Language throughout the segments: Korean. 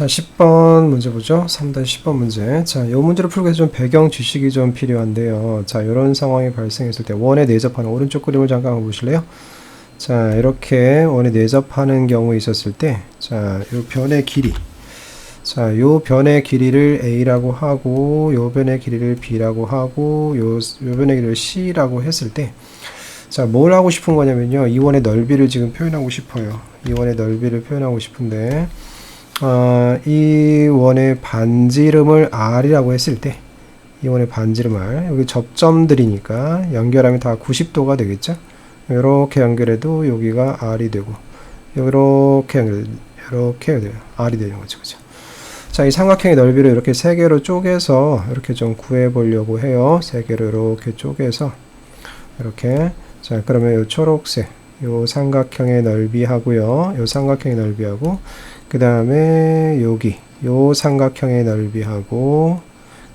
자, 10번 문제 보죠. 3-10번 문제. 자, 이 문제를 풀기 위해서 좀 배경 지식이 좀 필요한데요. 자, 이런 상황이 발생했을 때 원에 내접하는 오른쪽 그림을 잠깐 보실래요? 자, 이렇게 원에 내접하는 경우 있었을 때, 자, 이 변의 길이. 자, 요 변의 길이를 A라고 하고, 요 변의 길이를 B라고 하고, 요, 요 변의 길이를 C라고 했을 때, 자, 뭘 하고 싶은 거냐면요. 이 원의 넓이를 지금 표현하고 싶어요. 이 원의 넓이를 표현하고 싶은데, 어, 이 원의 반지름을 R이라고 했을 때, 이 원의 반지름 R, 여기 접점들이니까 연결하면 다 90도가 되겠죠? 이렇게 연결해도 여기가 R이 되고, 이렇게 연결, 이렇게 돼요. R이 되는 거죠. 그죠? 자, 이 삼각형의 넓이를 이렇게 세 개로 쪼개서 이렇게 좀 구해 보려고 해요. 세 개로 이렇게 쪼개서 이렇게 자, 그러면 이 초록색 요 삼각형의 넓이 하고요. 요 삼각형의 넓이 하고 그 다음에 여기 요 삼각형의 넓이하고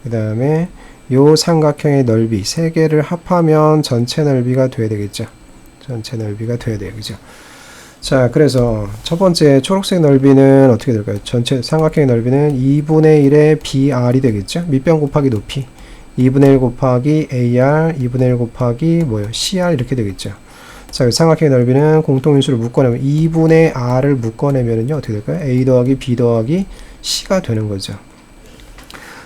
그 다음에 요 삼각형의 넓이 세 개를 합하면 전체 넓이가 돼야 되겠죠. 전체 넓이가 돼야 돼요. 그죠? 자, 그래서 첫 번째 초록색 넓이는 어떻게 될까요? 전체 삼각형의 넓이는 2분의 1의 BR이 되겠죠? 밑변 곱하기 높이 2분의 1 곱하기 AR 2분의 1 곱하기 뭐요? CR 이렇게 되겠죠? 자, 삼각형의 넓이는 공통인수를 묶어내면 2분의 R을 묶어내면은요 어떻게 될까요? A 더하기 B 더하기 C가 되는 거죠.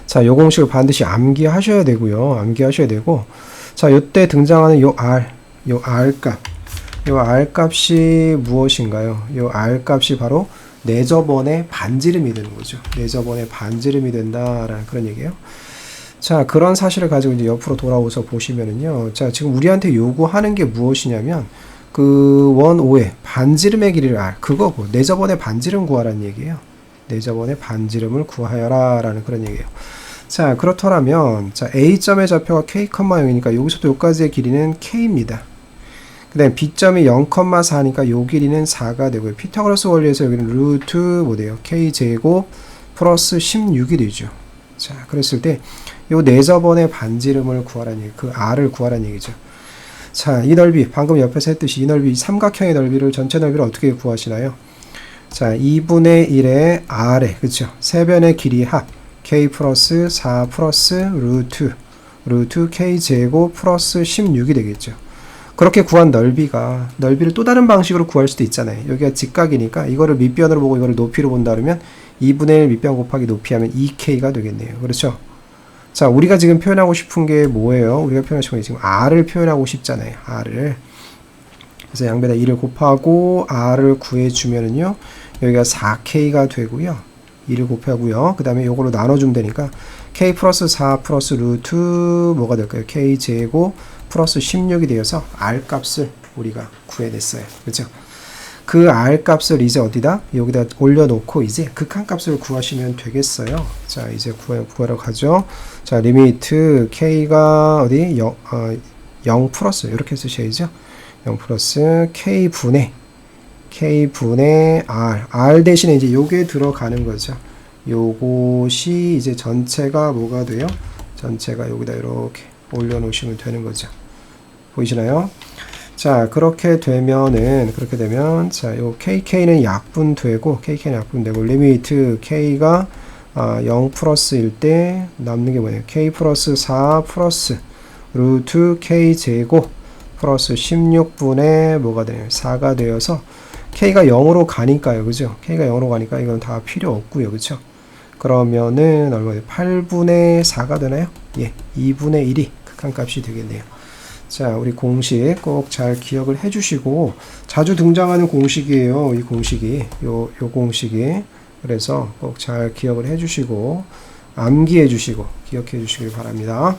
자, 요 공식을 반드시 암기하셔야 되고요. 암기하셔야 되고 자, 요때 등장하는 요 R, 요 R 값 요 R 값이 무엇인가요? 요 R 값이 바로 내접원의 반지름이 되는 거죠. 내접원의 반지름이 된다라는 그런 얘기예요. 자, 그런 사실을 가지고 이제 옆으로 돌아오서 보시면은요. 자, 지금 우리한테 요구하는 게 무엇이냐면 그 원 5의 반지름의 길이를 알 그거고 내접원의 반지름 구하라는 얘기예요. 내접원의 반지름을 구하여라라는 그런 얘기예요. 자, 그렇더라면 자, A점의 좌표가 k, 0이니까 여기서부터 여기까지의 길이는 k입니다. 그 다음 B점이 0,4니까 요 길이는 4가 되고요. 피타고라스 원리에서 여기는 루트 뭐 돼요? k 제곱 플러스 16이 되죠. 자, 그랬을 때 요 내접원의 반지름을 구하라는 얘기, 그 r을 구하라는 얘기죠. 자, 이 넓이 방금 옆에서 했듯이 이 넓이 삼각형의 넓이를 전체 넓이를 어떻게 구하시나요? 자, 2분의 1의 r에 그렇죠? 세 변의 길이 합 k 플러스 4 플러스 루트 루트 k 제곱 플러스 16이 되겠죠. 그렇게 구한 넓이가 넓이를 또 다른 방식으로 구할 수도 있잖아요. 여기가 직각이니까 이거를 밑변으로 보고 이거를 높이로 본다 그러면 2분의 1 밑변 곱하기 높이 하면 2k가 되겠네요. 그렇죠? 자, 우리가 지금 표현하고 싶은 게 뭐예요? 우리가 표현하고 싶은 게 지금 r을 표현하고 싶잖아요. r을. 그래서 양배다 2를 곱하고 r을 구해주면은요. 여기가 4k가 되고요. 2를 곱하고요. 그 다음에 이걸로 나눠주면 되니까 k 플러스 4 플러스 루트 뭐가 될까요? k 제곱 플러스 16이 되어서 r 값을 우리가 구해냈어요. 그렇죠? 그 r 값을 이제 어디다 여기다 올려놓고 이제 극한 값을 구하시면 되겠어요. 자 이제 구하, 구하러 가죠. 자 리미트 k가 어디 0, 어, 0 플러스 이렇게 쓰셔야죠. 0 플러스 k 분의 k 분의 r r 대신에 이제 요게 들어가는 거죠. 요것이 이제 전체가 뭐가 돼요? 전체가 여기다 이렇게 올려놓으시면 되는 거죠. 보이시나요? 자, 그렇게 되면은, 그렇게 되면, 자, 요 KK는 약분 되고, KK는 약분 되고, 리미트 K가 아, 0 플러스일 때 남는 게 뭐예요? K 플러스 4 플러스 루트 K 제곱 플러스 16분의 뭐가 되나요? 4가 되어서 K가 0으로 가니까요. 그죠? K가 0으로 가니까 이건 다 필요 없고요. 그죠? 그러면은 얼마 돼요? 8분의 4가 되나요? 예, 2분의 1이 극한값이 되겠네요. 자, 우리 공식 꼭 잘 기억을 해주시고 자주 등장하는 공식이에요. 이 공식이 요, 요 공식이 그래서 꼭 잘 기억을 해주시고 암기해 주시고 기억해 주시길 바랍니다.